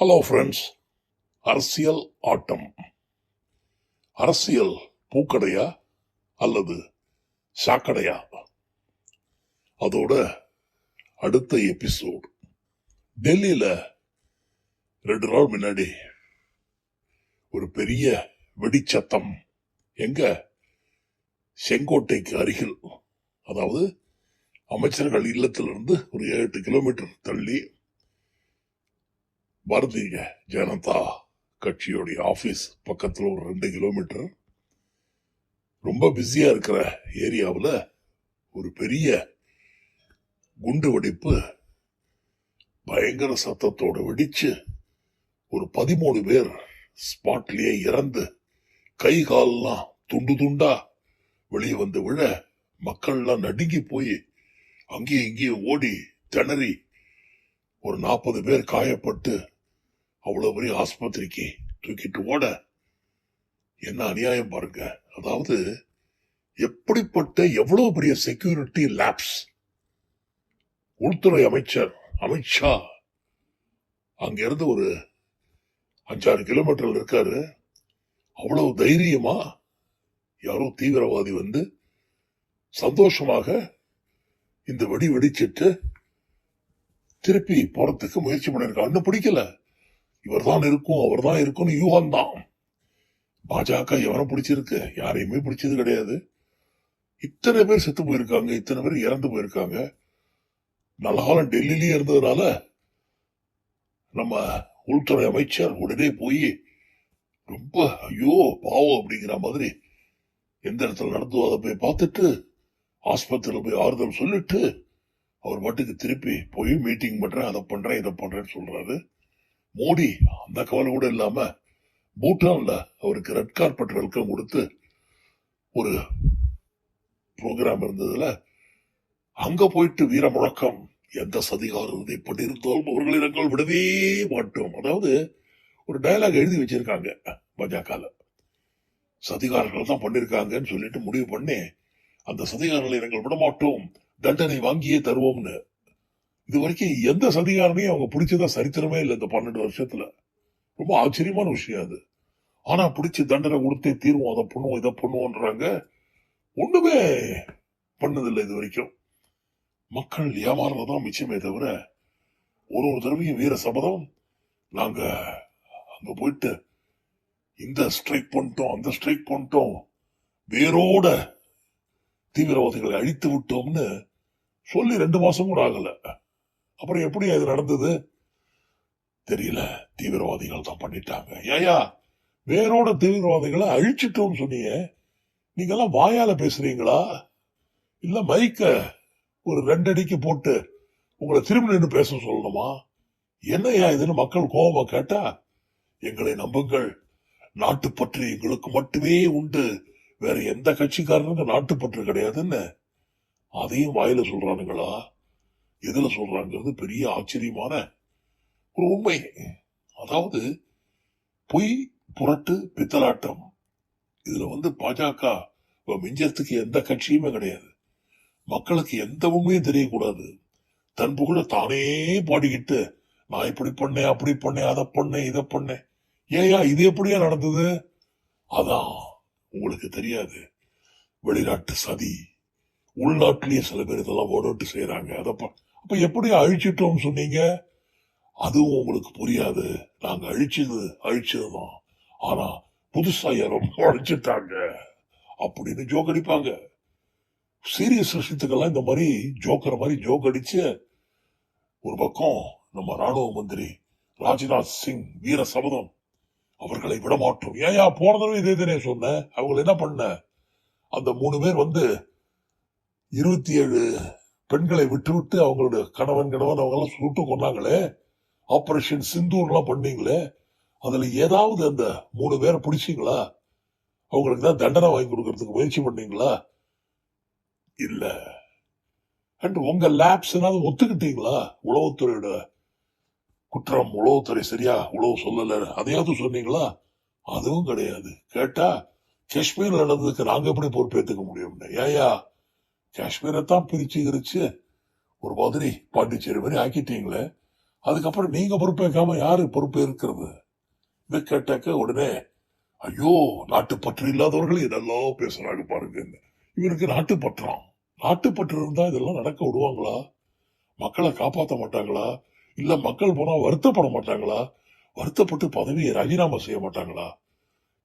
Hello friends அரசியல் ஆட்டம். அரசியல் பூக்கடையா அல்லது சாக்கடையா? அதோட அடுத்த எபிசோட் டெல்லியில் ரெண்டு நாள் முன்னாடி ஒரு பெரிய வெடிச்சத்தம். எங்க? செங்கோட்டைக்கு அருகில். அதாவது அமைச்சர்கள் இல்லத்திலிருந்து ஒரு ஏழு எட்டு கிலோமீட்டர் தள்ளி பாரதிய ஜனதா கட்சியோடைய ஆபீஸ் பக்கத்துல ஒரு ரெண்டு கிலோமீட்டர். ரொம்ப பிஸியா இருக்கிற ஏரியாவில் ஒரு பெரிய குண்டு வெடிப்பு பயங்கர சத்தத்தோடு வெடிச்சு ஒரு பதிமூணு பேர் ஸ்பாட்லயே இறந்து கை கால்லாம் துண்டு துண்டா வெளியே வந்து விழ மக்கள்லாம் நடுங்கி போய் அங்கேயும் இங்கேயும் ஓடி திணறி ஒரு நாற்பது பேர் காயப்பட்டு அவ்வளவு பெரிய ஆஸ்பத்திரிக்கு தூக்கிட்டு ஓட. என்ன அநியாயம் பாருங்க. அதாவது எப்படிப்பட்ட எவ்வளவு பெரிய செக்யூரிட்டி லேப்ஸ் உள்துறை அமைச்சர் அமித்ஷா அங்கிருந்து ஒரு அஞ்சாறு கிலோமீட்டர் இருக்காரு. அவ்வளவு தைரியமா யாரோ தீவிரவாதி வந்து சந்தோஷமாக இந்த வெடி வெடிச்சிட்டு திருப்பி போறதுக்கு முயற்சி பண்ணிருக்காங்க இன்னும் பிடிக்கல. இவர் தான் இருக்கும் அவர் தான் இருக்கும்னு யூகம் தான் பாஜக எவனை பிடிச்சிருக்கு? யாரையுமே பிடிச்சது கிடையாது. இத்தனை பேர் செத்து போயிருக்காங்க இத்தனை பேர் இறந்து போயிருக்காங்க. நல்ல காலம் டெல்லியிலேயே இருந்ததுனால நம்ம உள்துறை அமைச்சர் உடனே போய் ரொம்ப ஐயோ பாவம் அப்படிங்கிற மாதிரி எந்த இடத்துல நடந்தோ அதை போய் பார்த்துட்டு ஆஸ்பத்திரியில் போய் ஆறுதல் சொல்லிட்டு அவர் பாட்டுக்கு திருப்பி போய் மீட்டிங் பண்றேன் அதை பண்றேன் இதை பண்றேன்னு சொல்றாரு. மோடி அந்த கவலை கூட இல்லாம பூட்டான்ல அவருக்கு ரெட் கார்பெட் வெல்கம் கொடுத்து ஒரு ப்ரோக்ராம் இருந்ததுல அங்க போயிட்டு வீர முழக்கம் எந்த சதிகாரம் இதை பண்ணியிருந்தாலும் அவர்களை நாங்கள் விடவே மாட்டோம். அதாவது ஒரு டயலாக் எழுதி வச்சிருக்காங்க பாஜகல. சதிகாரர்கள் தான் பண்ணிருக்காங்கன்னு சொல்லிட்டு முடிவு பண்ணி அந்த சதிகாரங்களை நாங்கள் விட மாட்டோம். தண்டனை வாங்கியே தருவோம்னு இது வரைக்கும் எந்த சதிகாரனையும் அவங்க பிடிச்சதா சரித்திரமே இல்லை இந்த பன்னெண்டு வருஷத்துல. ரொம்ப ஆச்சரியமான விஷயம் அது. ஆனா பிடிச்சி தண்டனை கொடுத்தே தீர்வோம் அதை பண்ணுவோம் இதை பண்ணுவோன்றாங்க ஒண்ணுமே பண்ணதில்லை இது வரைக்கும் மக்கள் ஏமாறுறதுதான் மிச்சமே தவிர ஒரு ஒரு தடவையும் வீர சபதம். நாங்க அங்க போயிட்டு இந்த ஸ்ட்ரைக் பண்ணிட்டோம் அந்த ஸ்ட்ரைக் பண்ணிட்டோம் வேரோட தீவிரவாதிகளை அழித்து விட்டோம்னு சொல்லி ரெண்டு மாசம் கூட ஆகலை. அப்புறம் எப்படி அது நடந்தது? தெரியல. தீவிரவாதிகள் தான் பண்ணிட்டாங்க. ஏயா வேரோட தீவிரவாதிகளை அழிச்சிட்டோம்னு சொன்னீங்க நீங்கெல்லாம் வாயால பேசுறீங்களா? இல்ல மைக்க ஒரு ரெண்டடிக்கு போட்டு உங்களை திரும்பி நின்று பேச சொல்லணுமா? என்னையா இதுன்னு மக்கள் கோபமா கேட்டா எங்களை நம்புங்கள். நாட்டுப்பற்று எங்களுக்கு மட்டுமே உண்டு. வேற எந்த கட்சிக்காரனுக்கு நாட்டுப்பற்று கிடையாதுன்னு. அதையும் வாயில சொல்றானுங்களா? எதுல சொல்றாங்கிறது பெரிய ஆச்சரியமான ஒரு உண்மை. அதாவது பொய் புரட்டு பித்தலாட்டம். இதுல வந்து பாஜக மிஞ்சத்துக்கு எந்த கட்சியுமே கிடையாது. மக்களுக்கு எந்த உண்மையும் தெரியக்கூடாது. தன் புகழ தானே பாடிக்கிட்டு நான் இப்படி பண்ணேன் அப்படி பண்ணேன் அதை பண்ணேன் இதை பண்ணேன். ஏயா இது எப்படியா நடந்தது? அதான் உங்களுக்கு தெரியாது. வெளிநாட்டு சதி. உள்நாட்டிலேயே சில பேர் இதெல்லாம் ஓடோட்டு செய்யறாங்க அதை அப்ப எப்படி அழிச்சிட்டோம்னு சொன்னீங்க? அதுவும் உங்களுக்கு புரியாது. நாங்க அழிச்சது அழிச்சதுதான். ஆனா புதுசா ரொம்ப அழிச்சிட்டாங்க. அப்படின்னு ஜோக் அடிப்பாங்க. சீரியஸ் விஷயத்துக்கெல்லாம் இந்த மாதிரி ஜோக்கிற மாதிரி ஜோக் அடிச்சு ஒரு பக்கம் நம்ம ராணுவ மந்திரி ராஜ்நாத் சிங் வீர சபதம் அவர்களை விடமாட்டோம். ஏயா போன தடவை இதே தானே சொன்னேன். அவங்க என்ன பண்ண அந்த மூணு பேர் வந்து இருபத்தி ஏழு பெண்களை விட்டுவிட்டு அவங்களுடைய கணவன் கணவன் அவங்க எல்லாம் சுட்டு கொண்டாங்களே. ஆப்ரேஷன் சிந்தூர்லாம் பண்ணீங்களே. அதுல ஏதாவது அந்த மூணு பேரை பிடிச்சிங்களா? அவங்களுக்கு தான் தண்டனை வாங்கி கொடுக்கறதுக்கு முயற்சி பண்ணீங்களா? இல்ல. அண்ட் உங்க லேப்ஸ் ஏதாவது ஒத்துக்கிட்டீங்களா? உளவுத்துறையோட குற்றம் உளவுத்துறை சரியா உளவு சொல்லல. அதையாவது சொன்னீங்களா? அதுவும் கிடையாது. கேட்டா காஷ்மீர் நடந்ததுக்கு நாங்க எப்படி பொறுப்பேற்றுக்க முடியும்னு ஏயா காஷ்மீரை தான் பிரிச்சு கிரிச்சு ஒரு மாதிரி பாண்டிச்சேரி மாதிரி ஆக்கிட்டீங்களே. அதுக்கப்புறம் நீங்க பொறுப்பேற்காம யாரு பொறுப்பு இருக்கிறது இதை கேட்டாக்க உடனே ஐயோ நாட்டுப்பற்று இல்லாதவர்கள் இதெல்லாம் பேசுறாங்க பாருங்க. இவருக்கு நாட்டுப்பற்றாம் நாட்டுப்பற்று இருந்தா இதெல்லாம் நடக்க விடுவாங்களா? மக்களை காப்பாற்ற மாட்டாங்களா? இல்ல மக்கள் போனா வருத்தப்பட மாட்டாங்களா? வருத்தப்பட்டு பதவியை ராஜினாமா செய்ய மாட்டாங்களா?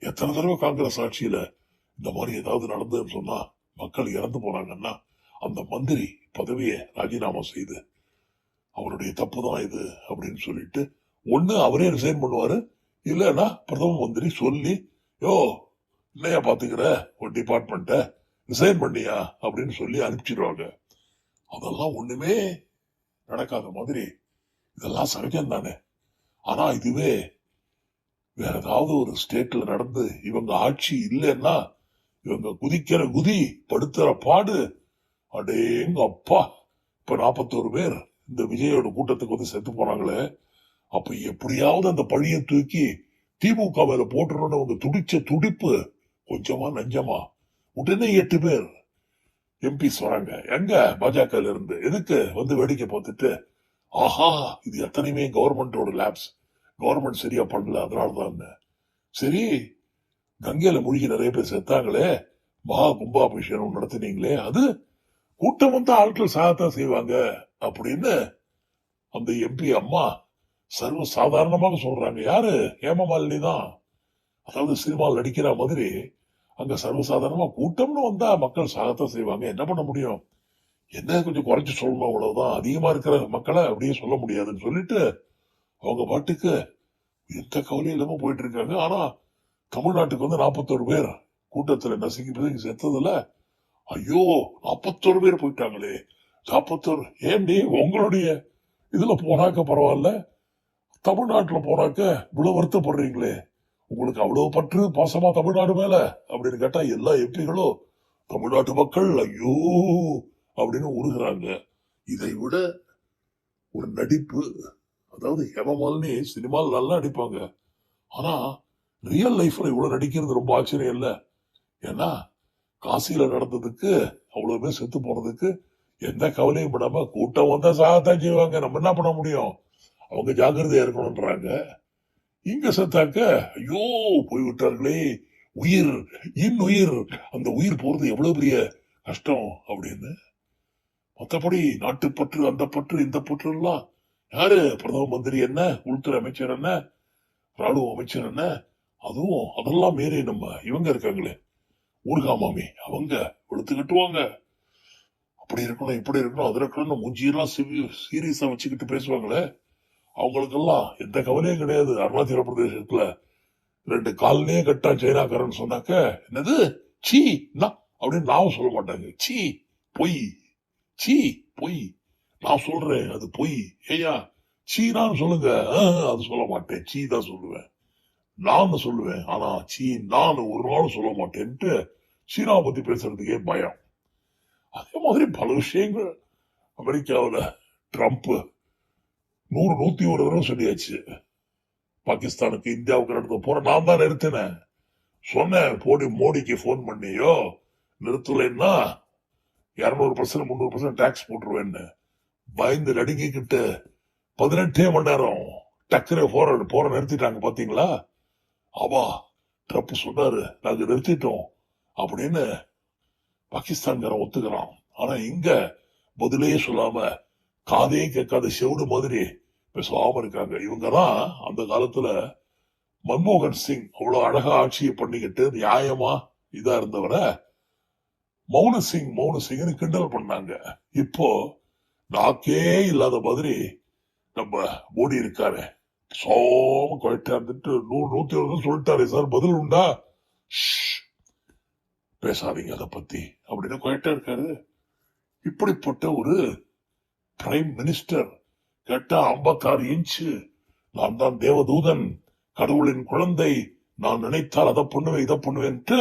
எத்தனை தடவை காங்கிரஸ் ஆட்சியில இந்த மாதிரி ஏதாவது நடந்ததுன்னு சொன்னா மக்கள் இறந்து போனாங்கன்னா அந்த மந்திரி பதவியை ராஜினாமா செய்து அவருடைய தப்பு தான் இது அப்படின்னு சொல்லிட்டு ஒண்ணு அவரே ரிசைன் பண்ணுவாரு இல்லைன்னா பிரதம மந்திரி சொல்லி யோ என்னையா பாத்துக்கிற? ஒரு டிபார்ட்மெண்ட ரிசைன் பண்ணியா? அப்படின்னு சொல்லி அனுப்பிச்சிடுவாங்க அதெல்லாம் ஒண்ணுமே நடக்காத மாதிரி. இதெல்லாம் சகஜம் தானே. ஆனா இதுவே வேற ஏதாவது ஒரு ஸ்டேட்ல நடந்து இவங்க ஆட்சி இல்லைன்னா இவங்க குதிக்கிற குதி படுத்துற பாடு. அடேங்க அப்பா. இப்ப நாற்பத்தோரு பேர் இந்த விஜயோட கூட்டத்துக்கு வந்து செத்து போனாங்களே. அப்ப எப்படியாவது அந்த பழியை தூக்கி திமுக மேல போட்டுறோம்னு அவங்க துடிச்ச துடிப்பு கொஞ்சமா நஞ்சமா. உடனே எட்டு பேர் எம்பிஸ் வராங்க. எங்க? பாஜக இருந்து. எதுக்கு? வந்து வேடிக்கை பார்த்துட்டு ஆஹா இது எத்தனையுமே கவர்மெண்டோட லேப்ஸ் கவர்மெண்ட் சரியா பண்ணல. அதனாலதான் சரி கங்கையில மூழ்கி நிறைய பேர் செத்தாங்களே மகா கும்பாபிஷேகம் நடத்தினீங்களே அது கூட்டம் வந்து ஆட்கள் சாகத்தான் செய்வாங்க அப்படின்னு அந்த எம்பி அம்மா சர்வ சாதாரணமாக சொல்றாங்க. யாரு? ஹேமமாலினி தான். அதாவது சினிமாவில் நடிக்கிற மாதிரி அங்க சர்வசாதாரணமா கூட்டம்னு வந்தா மக்கள் சாகத்தான் செய்வாங்க. என்ன பண்ண முடியும்? என்ன கொஞ்சம் குறைச்சி சொல்லணும் அவ்வளவுதான். அதிகமா இருக்கிற மக்களை அப்படியே சொல்ல முடியாதுன்னு சொல்லிட்டு அவங்க பாட்டுக்கு எந்த கவலையும் இல்லாம போயிட்டு இருக்காங்க. ஆனா தமிழ்நாட்டுக்கு வந்து நாற்பத்தோரு பேர் கூட்டத்தில் நசுக்கி பிசுக்கி செத்ததுல ஐயோ நாற்பத்தோரு பேர் போயிட்டாங்களே. நாற்பத்தோரு ஏண்டி உங்களுடைய இதில் போனாக்க பரவாயில்ல தமிழ்நாட்டில் போனாக்க இவ்வளோ வருத்தப்படுறீங்களே. உங்களுக்கு அவ்வளோ பற்று பாசமா தமிழ்நாடு மேல அப்படின்னு கேட்டா எல்லா எம்பிகளும் தமிழ்நாட்டு மக்கள் ஐயோ அப்படின்னு உருகிறாங்க. இதை விட ஒரு நடிப்பு அதாவது ஹேமமாலினி சினிமாவில் நல்லா நடிப்பாங்க. ஆனால் ரியல் லைஃப்ல இவ்வளவு நடிக்கிறது ரொம்ப ஆச்சரியம் இல்ல. ஏன்னா காசியில நடந்ததுக்கு அவ்வளவு பேர் செத்து போனதுக்கு எந்த கவலையும் படாம கூட்டம் வந்தா சாகத்தான் செய்வாங்க. நம்ம என்ன பண்ண முடியும்? அவங்க ஜாக்கிரதையா இருக்கணும்ன்றாங்க. இங்க செத்தாக்க ஐயோ போய் விட்டார்களே உயிர் இன் உயிர் அந்த உயிர் போறது எவ்வளவு பெரிய கஷ்டம் அப்படின்னு. மத்தபடி நாட்டுப்பற்று அந்த பற்று இந்த பற்று எல்லாம் யாரு? பிரதம மந்திரி என்ன? உள்துறை அமைச்சர் என்ன? ராணுவ அமைச்சர் என்ன? அதுவும் அதெல்லாம் மீறி நம்ம. இவங்க இருக்காங்களே. ஊர்காமாமி அவங்க வெளுத்து கட்டுவாங்க அப்படி இருக்கணும் இப்படி இருக்கணும் அது இருக்கணும்னு மூஞ்சியெல்லாம் சீரியஸா வச்சுக்கிட்டு பேசுவாங்களே. அவங்களுக்கெல்லாம் எந்த கவலையும் கிடையாது. அருணாச்சல பிரதேசத்துல ரெண்டு கால்னே கட்டா சைனாக்காரன் சொன்னாக்க என்னது? சீ நான் அப்படின்னு நான் சொல்ல மாட்டாங்க. சீ பொய் சீ பொய். நான் சொல்றேன் அது பொய். ஏயா சீனான்னு சொல்லுங்க. ஆ, அது சொல்ல மாட்டேன். சீ தான் சொல்லுவேன். நான் சொல்லுவேன். ஆனா சீ நான் ஒரு நாளும் சொல்ல மாட்டேன்ட்டு சீனா பத்தி பேசுறதுக்கே பயம். அதே மாதிரி பல விஷயங்கள். அமெரிக்காவுல ட்ரம்ப் நூறு நூத்தி ஒரு தடவை சொல்லியாச்சு. பாகிஸ்தானுக்கு இந்தியாவுக்கு நடத்த போற நான் தான் நிறுத்தினேன் சொன்னேன் போடி மோடிக்கு ஃபோன் பண்ணியோ. நிறுத்தலைன்னா இரநூறு பர்சன்ட் முந்நூறு பர்சன்ட் டாக்ஸ் போட்டுருவேன்னு. பயந்து நடுங்கிக்கிட்டு பதினெட்டே மணி நேரம் டக்குனு போற போற நிறுத்திட்டாங்க பாத்தீங்களா? ஆமா ட்ரம்ப் சொன்னாரு நாங்க நிறுத்திட்டோம் அப்படின்னு பாகிஸ்தான்காரன் ஒத்துக்கிறான். ஆனா இங்க பதிலே சொல்லாம காதே கேட்காத செவிடு மாதிரி பேசாம இருக்காங்க. இவங்கதான் அந்த காலத்துல மன்மோகன் சிங் அவ்வளவு அழகா ஆட்சியை பண்ணிக்கிட்டு நியாயமா இதா இருந்தவரை மௌன சிங் மௌன சிங்னு கிண்டல் பண்ணாங்க. இப்போ நாக்கே இல்லாத மாதிரி நம்ம மோடி இருக்காரு. சோம குழைட்டா இருந்துட்டு நூறு நூத்தி ஒரு சொல்லிட்டாரு சார். பதில் உண்டா? ஷ். பேசாதீங்க அதை பத்தி. அப்படின்னு குழைட்டா இருக்காரு. இப்படிப்பட்ட ஒரு பிரைம் மினிஸ்டர் கேட்டா ஐம்பத்தாறு இன்ச்சு நான் தான் தேவதூதன் கடவுளின் குழந்தை நான் நினைத்தால் அதை பண்ணுவேன் இதை பண்ணுவேன்ட்டு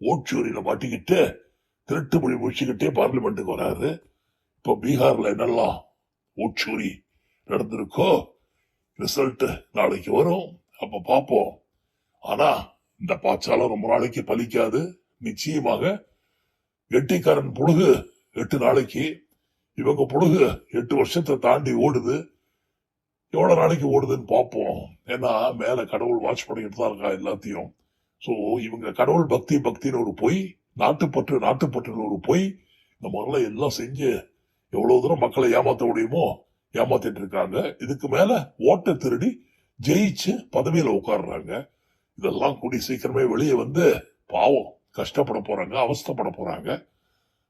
ஓட்சூரியில மாட்டிக்கிட்டு திருட்டு மொழி முடிச்சுக்கிட்டே பார்லிமெண்ட்டுக்கு வராரு. இப்போ பீகார்ல என்னெல்லாம் ஓட்சூரி நடந்திருக்கோ ரிசல்ட்டு நாளைக்கு வரும். அப்ப பார்ப்போம் ஆனா இந்த பாச்சாலம் ரொம்ப நாளைக்கு பலிக்காது. நிச்சயமாக எட்டிக்காரன் புழுகு எட்டு நாளைக்கு இவங்க புழுகு எட்டு வருஷத்தை தாண்டி ஓடுது. எவ்வளவு நாளைக்கு ஓடுதுன்னு பார்ப்போம் ஏன்னா மேல கடவுள் வாட்ச் பண்ணிக்கிட்டு தான் இருக்கா எல்லாத்தையும். ஸோ இவங்க கடவுள் பக்தி பக்தின்னு ஒரு பொய் நாட்டுப்பற்று நாட்டுப்பற்றுன்னு ஒரு பொய் இந்த மாதிரிலாம் எல்லாம் செஞ்சு எவ்வளவு தூரம் மக்களை ஏமாத்த முடியுமோ ஏமாத்திட்டு இருக்காங்க. இதுக்கு மேல ஓட்டை திருடி ஜெயிச்சு பதவியில உட்காடுறாங்க இதெல்லாம் கூடி சீக்கிரமே வெளியே வந்து பாவம் கஷ்டப்பட போறாங்க அவஸ்தப்பட போறாங்க.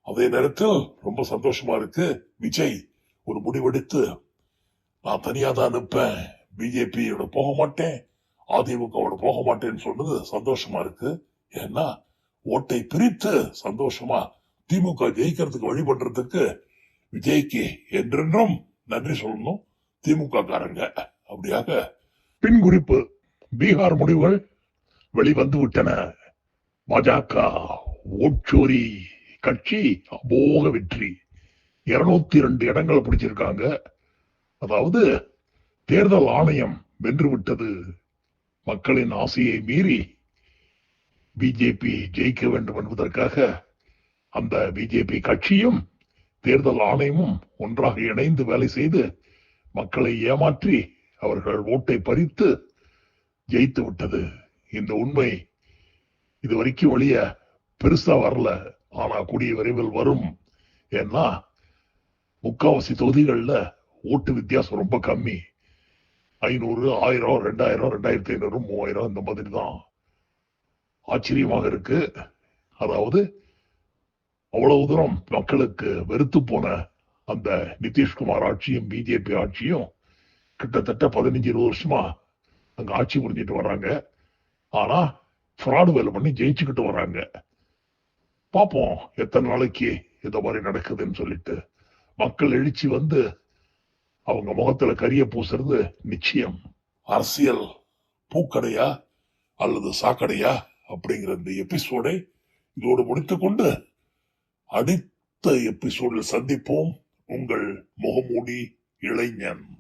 அதே நேரத்தில் ரொம்ப சந்தோஷமா இருக்கு. விஜய் ஒரு முடிவெடுத்து நான் தனியா தான் நிற்பேன். பிஜேபியோட போக மாட்டேன். அதிமுகவோட போக மாட்டேன்னு சொன்னது சந்தோஷமா இருக்கு. ஏன்னா ஓட்டை பிரித்து சந்தோஷமா திமுக ஜெயிக்கிறதுக்கு வழி பண்றதுக்கு விஜய்க்கு என்றென்றும் நன்றி சொல்லணும். திமுக காரங்க அப்படியாக பின் குறிப்பு பீகார் முடிவுகள் வெளிவந்து விட்டன பாஜக ஓட்சோரி கட்சி அமோக வெற்றி. இருநூத்தி ரெண்டு இடங்களை பிடிச்சிருக்காங்க. அதாவது தேர்தல் ஆணையம் வென்று விட்டது மக்களின் ஆசையை மீறி பிஜேபி ஜெயிக்க வேண்டும் என்பதற்காக அந்த பிஜேபி கட்சியும் தேர்தல் ஆணையமும் ஒன்றாக இணைந்து வேலை செய்து மக்களை ஏமாற்றி அவர்கள் ஓட்டை பறித்து ஜெயித்து விட்டது. இந்த உண்மை இதுவரைக்கும் வெளிய பெருசா வரல. ஆனா கூடிய விரைவில் வரும். ஏன்னா முக்காவாசி தொகுதிகள்ல ஓட்டு வித்தியாசம் ரொம்ப கம்மி. ஐநூறு ஆயிரம் ரெண்டாயிரம் ரெண்டாயிரத்தி ஐநூறு மூவாயிரம் இந்த மாதிரி தான். ஆச்சரியமாக இருக்கு. அதாவது அவ்வளவு தூரம் மக்களுக்கு வெறுத்து போன அந்த நிதிஷ்குமார் ஆட்சியும் பிஜேபி ஆட்சியும் கிட்டத்தட்ட பதினஞ்சு இருபது வருஷமா அங்க ஆட்சி புரிஞ்சிட்டு வர்றாங்க. ஆனா ஃப்ராடு வேலை பண்ணி ஜெயிச்சுக்கிட்டு வராங்க பார்ப்போம் எத்தனை நாளைக்கு இந்த மாதிரி நடக்குதுன்னு சொல்லிட்டு. மக்கள் எழுச்சி வந்து அவங்க முகத்துல கரிய பூசுறது நிச்சயம். அரசியல் பூக்கடையா அல்லது சாக்கடையா அப்படிங்கிற இந்த எபிசோடை இதோடு முடித்துக்கொண்டு அடுத்த எபிசோடில் சந்திப்போம். உங்கள் முகமூடி இளைஞன்.